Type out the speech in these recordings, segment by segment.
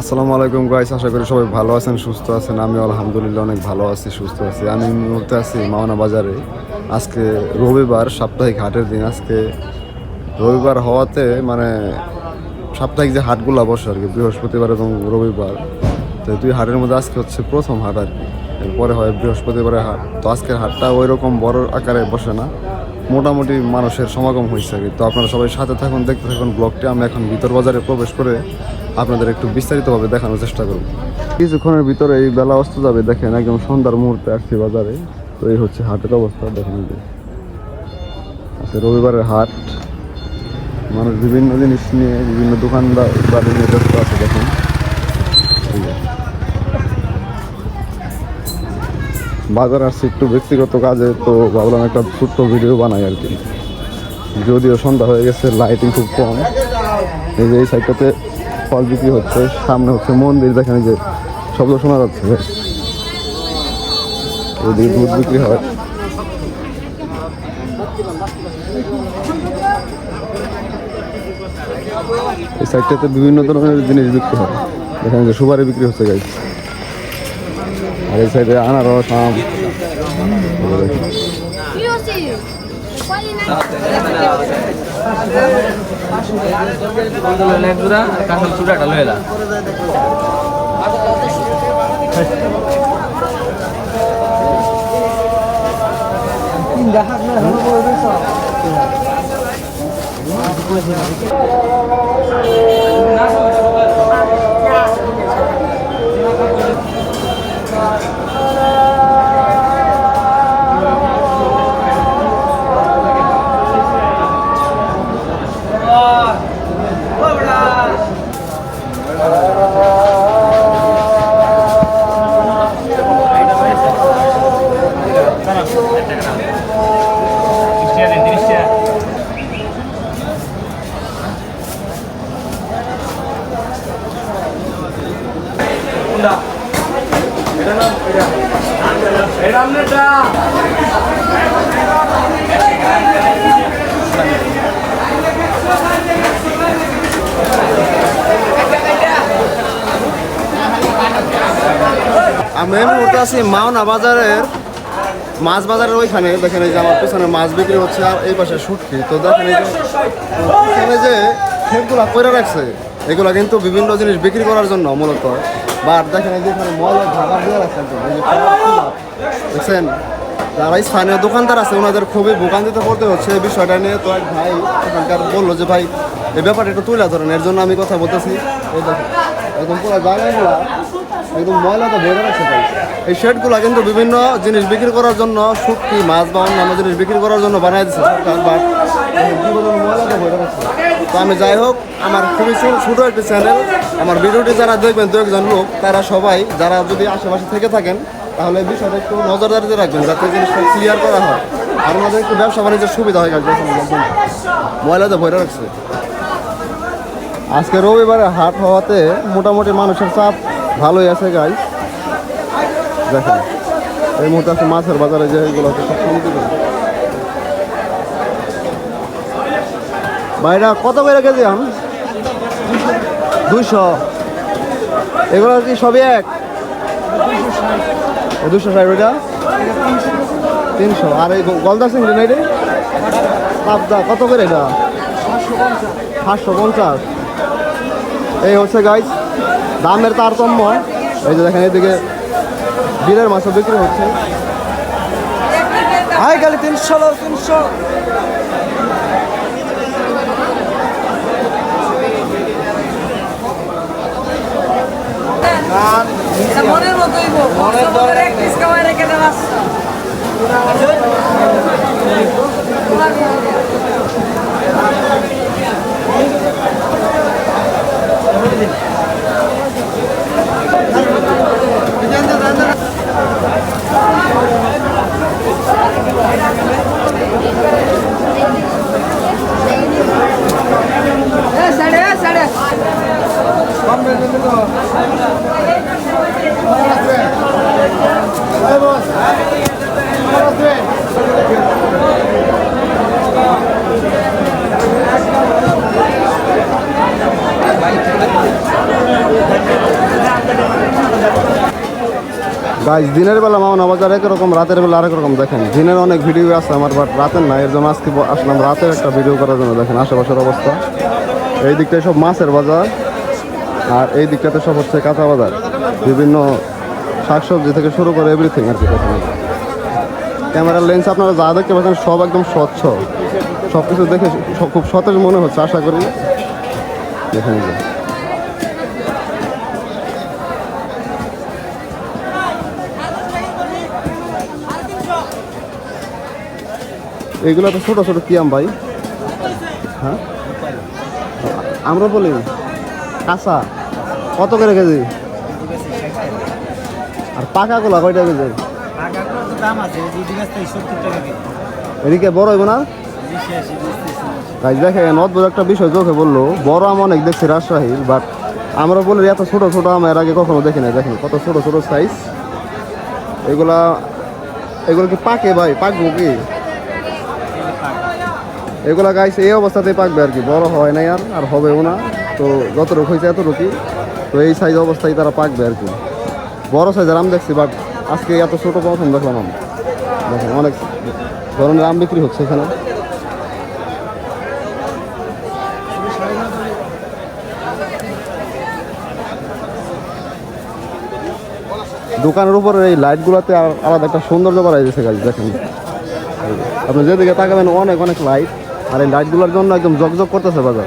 আসসালামু আলাইকুম গাইস আশা করি সবাই ভালো আছেন, সুস্থ আছেন। আমি আলহামদুলিল্লাহ অনেক ভালো আছি, সুস্থ আছি। আমি মুহূর্তে আছি মাওনা বাজারে। আজকে রবিবার, সাপ্তাহিক হাটের দিন। আজকে রবিবার হওয়াতে মানে সাপ্তাহিক যে হাটগুলো বসে আর কি, বৃহস্পতিবার এবং রবিবার। তো দুই হাটের মধ্যে আজকে হচ্ছে প্রথম হাট আর কি। এরপরে হয় বৃহস্পতিবারের হাট। তো আজকের হাটটা ওই রকম বড় আকারে বসে না। মোটামুটি মানুষের সমাগম হয়েছে আর কি। তো আপনারা সবাই সাথে থাকুন, দেখতে থাকুন। ব্লগটি আমি এখন ভিতর বাজারে প্রবেশ করে আপনাদের একটু বিস্তারিতভাবে দেখানোর চেষ্টা করব কিছুক্ষণের ভিতরে এই বেলা অস্ত যাবে, দেখেন একদম সন্ধ্যার মুহূর্তে আসছি বাজারে। তো এই হচ্ছে হাটের অবস্থা, দেখেন যে। রবিবারের হাট। মানুষ বিভিন্ন জিনিস নিয়ে, বিভিন্ন দোকানদার বাড়ি নিয়ে ব্যস্ত আছে, দেখেন। বাজার আসছে একটু ব্যক্তিগত কাজে, তো ভাবলাম একটা ছোট্ট ভিডিও বানাই আর কি। যদিও সন্ধ্যা হয়ে গেছে লাইটিং খুব কম। এই যে এই সাইডটাতে ফল বিক্রি হচ্ছে সামনে হচ্ছে মন্দির দেখেন যে শব্দ শোনা যাচ্ছে। ওদিকে দুধ বিক্রি হয়। এই সাইডটাতে বিভিন্ন ধরনের জিনিস বিক্রি হয়। দেখেন যে সুপারি বিক্রি হচ্ছে গাই আর এই সাইডে আনারস আম। কয়দিন লেগুরা কাঁঠাল চূড়াটা লয়ে এলা আমি এই মুহূর্তে আছি মাওনা বাজারের মাছ বাজারের ওইখানে। দেখেন এই যে আমার পিছনে মাছ বিক্রি হচ্ছে আর এই পাশে শুটকি তো দেখেন এই যে যে করে রাখছে, এগুলো কিন্তু বিভিন্ন জিনিস বিক্রি করার জন্য মূলত। বা আর দেখেন এই যে এখানে ময়লা ঢাকা দিয়ে রাখছেন। দেখছেন? যারা স্থানীয় দোকানদার আছে ওনাদের খুবই ভোগান্তিতে পড়তে হচ্ছে এই বিষয়টা নিয়ে। তো এক ভাই এখানকার বলল যে, ভাই, এই ব্যাপারটা একটু তুলে ধরেন, এর জন্য আমি কথা বলতেছি। এই দেখেন একদম পুরো জায়গাগুলো একদম ময়লাতে ভরে রাখছে ভাই। এই শেডগুলো কিন্তু বিভিন্ন জিনিস বিক্রি করার জন্য, শুটকি, মাছ বা অন্যান্য জিনিস বিক্রি করার জন্য বানাই দিচ্ছে সরকার বাট ভরে রাখছে তো আমি যাই হোক, আমার খুবই ছোটো একটি চ্যানেল আমার ভিডিওটি যারা দেখবেন, দু একজন লোক, তারা সবাই, যারা যদি আশেপাশে থেকে থাকেন, তাহলে বিষয়টা একটু নজরদারিতে রাখবেন, যাতে জিনিসটা ক্লিয়ার করা হয়। আর আমাদের একটু ব্যবসা বাণিজ্যের সুবিধা হয় কাজে ময়লাতে ভরে রাখছে আজকে রবিবারে হাট হওয়াতে মোটামুটি মানুষের চাপ ভালোই আছে গাই দেখেন, এই মুহূর্তে আছে মাছের বাজারে যে এগুলো হচ্ছে সব সমিতি করে ভাইরা, কত করে কেজি আম? দুইশো। এগুলো কি সবই এক? দুশো ষাট, ওইটা? তিনশো। আর এই গলদা চিংড়ি নাই রে? পাবদা, কত করে এটা? সাতশো পঞ্চাশ। এই হচ্ছে গাইস দামের তারতম্য হয় এই যে দেখেন এদিকে বিলের মাছও বিক্রি হচ্ছে। হাই গালি, তিনশো তিনশো। মনের মতোই মনের দরে রেখে দেওয়া গাছ দিনের বেলা মামা বাজার একরকম রাতের বেলা আরেক রকম দেখেন। দিনের অনেক ভিডিও আছে আমার বাট রাতের না, এর জন্য আজকে আসলাম রাতের একটা ভিডিও করার জন্য দেখেন আশেপাশের অবস্থা। এই দিকটায় সব মাছের বাজার। আর এই দিকটাতে সব হচ্ছে কাঁচা বাজার। বিভিন্ন শাকসবজি থেকে শুরু করে এভরিথিং আর কি ক্যামেরার লেন্স আপনারা যা দেখতে পাচ্ছেন সব একদম স্বচ্ছ। সব কিছু দেখে খুব সতেজ মনে হচ্ছে, আশা করি। এই এগুলো তো ছোটো ছোটো কিয়াম ভাই। হ্যাঁ? আমরা বলি কাঁচা। কত করে কেজি? আর পাকাগুলো কয়টা কেজি? গাছ এদিকে বড় হইব না? আসি বুঝতেছি অদ্ভুত একটা বিষয় চোখে বলল বড় আম অনেক দেখছি রাজশাহীর বাট আমরা বলি এত ছোট ছোট আম এর আগে কখনো দেখি না দেখেন কত ছোট ছোট সাইজ এগুলা এগুলো কি পাকে ভাই? পাকবো কি? এগুলা গাইছে এই অবস্থাতেই পাকবে আর কি। বড় হয় নাই আর আর হবেও না। তো যতটুকু হয়েছে এতটুকুই। তো এই সাইজ অবস্থায় তারা পাকবে আর কি। বড় সাইজের আম দেখছি বাট আজকে এত ছোট প্রথম দেখলাম আম দেখেন, অনেক ধরনের আম বিক্রি হচ্ছে এখানে। দোকানের উপরে এই লাইটগুলোতে আর- আলাদা একটা সৌন্দর্য করা দিয়েছে গাছ দেখেন। আপনি যেদিকে তাকাবেন, অনেক অনেক লাইট আর এই লাইটগুলোর জন্য একদম জকজক করতেছে বাজার।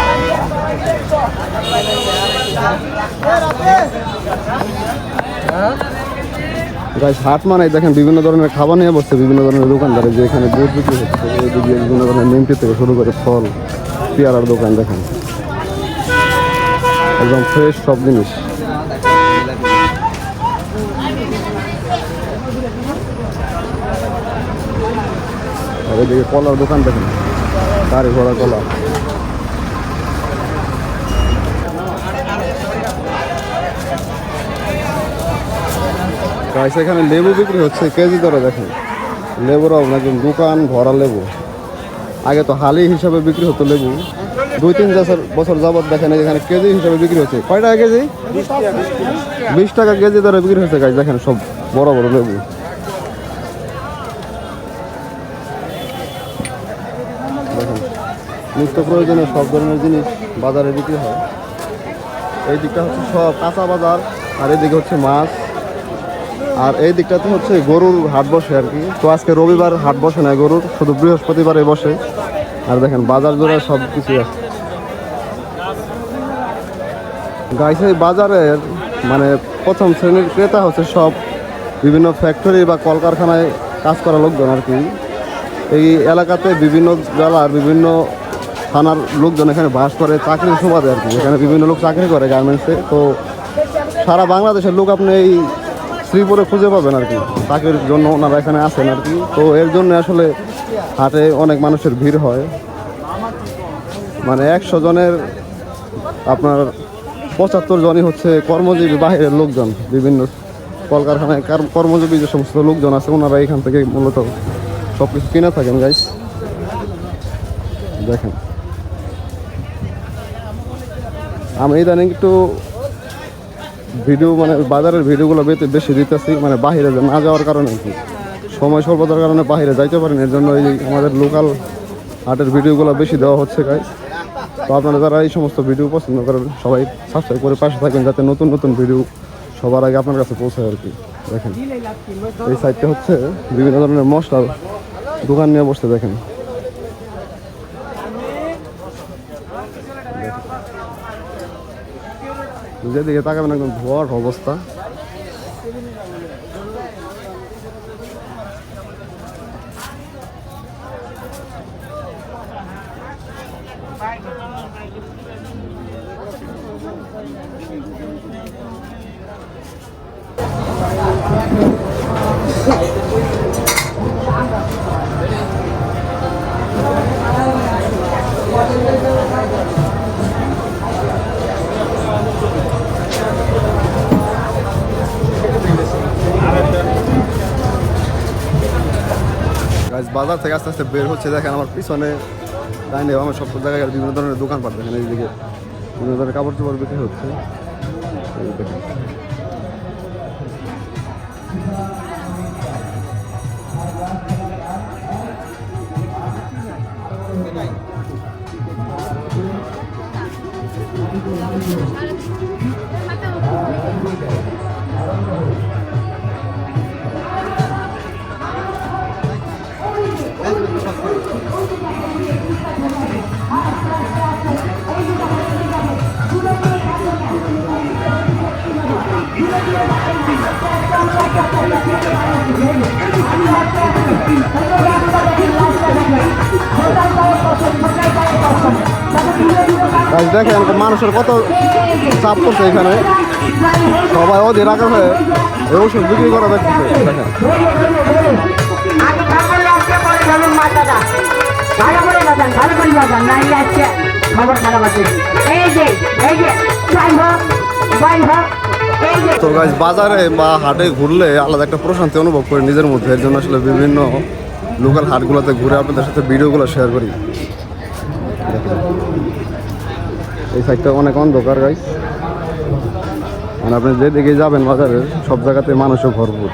গাছ হাট মানে দেখেন বিভিন্ন ধরনের খাবার নিয়ে বসছে, বিভিন্ন ধরনের দোকানদারে। যে এখানে দুধ বিক্রি হচ্ছে এইদিকে বিভিন্ন ধরনের নিমকি থেকে শুরু করে ফল, পেয়ারার দোকান দেখেন। একদম ফ্রেশ সব জিনিস। এদিকে কলার দোকান দেখেন গাড়ি ঘোড়া কলা। গাইস এখানে লেবু বিক্রি হচ্ছে, কেজি দরে দেখেন। লেবুরাও একদম দোকান, ভরা লেবু। আগে তো হালি হিসাবে বিক্রি হতো লেবু। দুই, তিন বছর বছর যাবত দেখেন এখানে কেজি হিসাবে বিক্রি হচ্ছে। কয় টাকা কেজি? বিশ টাকা কেজি দরে বিক্রি হচ্ছে গাছ দেখেন সব বড় বড় লেবু। নিত্য প্রয়োজনীয় সব ধরনের জিনিস বাজারে বিক্রি হয়। এই দিকটা হচ্ছে সব কাঁচা বাজার, আর এদিকে হচ্ছে মাছ। আর এই দিকটাতে হচ্ছে গরুর হাট বসে আর কি। তো আজকে রবিবার হাট বসে না গরুর, শুধু বৃহস্পতিবারে বসে। আর দেখেন, বাজার জোড়া সব কিছু আছে গাইছে বাজারের মানে প্রথম শ্রেণির ক্রেতা হচ্ছে সব বিভিন্ন ফ্যাক্টরি বা কলকারখানায় কাজ করা লোকজন আর কি। এই এলাকাতে বিভিন্ন জেলার বিভিন্ন থানার লোকজন এখানে বাস করে, চাকরির সুবাদে আর কি। এখানে বিভিন্ন লোক চাকরি করে গার্মেন্টসে তো সারা বাংলাদেশের লোক আপনি এই শ্রীপুরে খুঁজে পাবেন আর কি। চাকরির জন্য ওনারা এখানে আসেন আর কি। তো এর জন্য আসলে হাটে অনেক মানুষের ভিড় হয়। মানে একশো জনের আপনার পঁচাত্তর জনই হচ্ছে কর্মজীবী বাহিরের লোকজন। বিভিন্ন কলকারখানায় কার- কর্মজীবী যে সমস্ত লোকজন আছে, ওনারা এখান থেকে মূলত সব কিছু কিনে থাকেন গাইস দেখেন। আমি ইদানিং একটু ভিডিও মানে বাজারের ভিডিওগুলো বেতে বেশি দিতেছি মানে বাইরে যে না যাওয়ার কারণে কি। সময় স্বল্পতার কারণে বাইরে যাইতে পারেন এর জন্য এই আমাদের লোকাল হাটের ভিডিওগুলো বেশি দেওয়া হচ্ছে গাইস তো আপনারা যারা এই সমস্ত ভিডিও পছন্দ করেন, সবাই সাবস্ক্রাইব করে পাশে থাকেন যাতে নতুন নতুন ভিডিও সবার আগে আপনার কাছে পৌঁছায় আর কি। দেখেন, এই সাইডটা হচ্ছে বিভিন্ন ধরনের মশলার দোকান নিয়ে বসতে দেখেন। যেদিকে তাকাবেন একদম ধোয়ার অবস্থা। বাজার থেকে আস্তে আস্তে বের হচ্ছে, দেখেন আমার পিছনে ডাইনে আমার সব জায়গায় বিভিন্ন ধরনের দোকান পাট দেখেন এইদিকে বিভিন্ন ধরনের কাপড় চোপড় বিক্রি হচ্ছে। দেখেন মানুষের কত চাপ করছে এখানে। সবাই ওদের রাখা হয়ে এই ওষুধ বিক্রি করা দেখতেছে। দেখেন। আগে এই যে এই যে তো গাছ বাজারে বা হাটে ঘুরলে আলাদা একটা প্রশান্তি অনুভব করি নিজের মধ্যে। এর জন্য আসলে বিভিন্ন লোকাল হাটগুলোতে ঘুরে আপনাদের সাথে ভিডিওগুলো শেয়ার করি। এই সাইডটা অনেক অন্ধকার গাইস মানে আপনি যেদিকে যাবেন বাজারে, সব জায়গাতে মানুষও ভরপুর।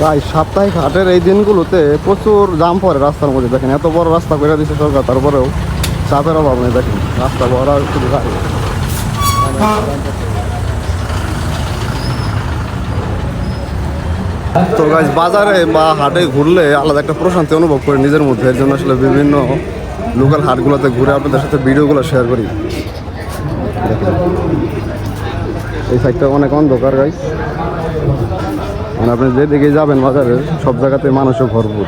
ভাই সাপ্তাহিক হাটের এই দিনগুলোতে প্রচুর জাম পড়ে রাস্তার মধ্যে, দেখেন। এত বড় রাস্তা করে দিচ্ছে সরকার, তারপরেও চাপের অভাব নেই, দেখেন। রাস্তা বড় শুধু গাড়ি। তো গাছ বাজারে বা হাটে ঘুরলে আলাদা একটা প্রশান্তি অনুভব করি নিজের মধ্যে। এর জন্য আসলে বিভিন্ন লোকাল হাটগুলোতে ঘুরে আপনাদের সাথে ভিডিওগুলো শেয়ার করি। এই সাইডটা অনেক অন্ধকার গাইস মানে আপনি যেদিকে যাবেন বাজারে, সব জায়গাতে মানুষও ভরপুর।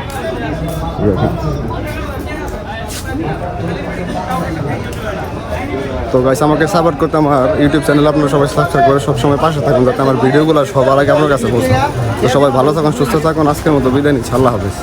তো গাইস আমাকে সাপোর্ট করতে আমার ইউটিউব চ্যানেল আপনারা সবাই সাবস্ক্রাইব করে সবসময় পাশে থাকুন, যাতে আমার ভিডিওগুলো সবার আগে আপনার কাছে পৌঁছে। তো সবাই ভালো থাকুন, সুস্থ থাকুন, আজকের মতো বিদায় নিচ্ছি, আল্লাহ হাফেজ।